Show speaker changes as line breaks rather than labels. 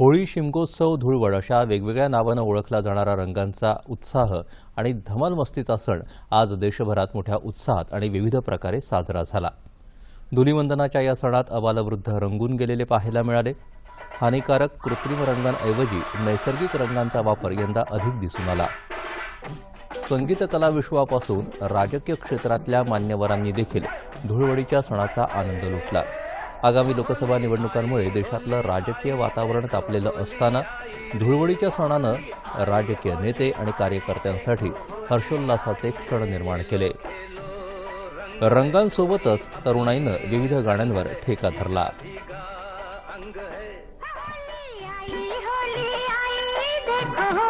होळी शिमगोत्सव धुळवड अशा वेगवेगळ्या नावानं ओळखला जाणारा रंगांचा उत्साह आणि धमाल मस्तीचा सण आज देशभरात मोठ्या उत्साहात आणि विविध प्रकारे साजरा झाला. धुलिवंदनाच्या या सणात अबालवृद्ध रंगून गेलेले पाहायला मिळाले. हानिकारक कृत्रिम रंगांऐवजी नैसर्गिक रंगांचा वापर यंदा अधिक दिसून आला. संगीत कलाविश्वापासून राजकीय क्षेत्रातल्या मान्यवरांनी देखील धुळवडीच्या सणाचा आनंद लुटला. आगामी लोकसभा निवडणुकांमुळे देशातलं राजकीय वातावरण तापलेलं असताना धुळवडीच्या सणानं राजकीय नेते आणि कार्यकर्त्यांसाठी हर्षोल्लासाचे क्षण निर्माण केले. रंगांसोबतच तरुणाईनं विविध गाण्यांवर ठेका धरला.
होली आई देखो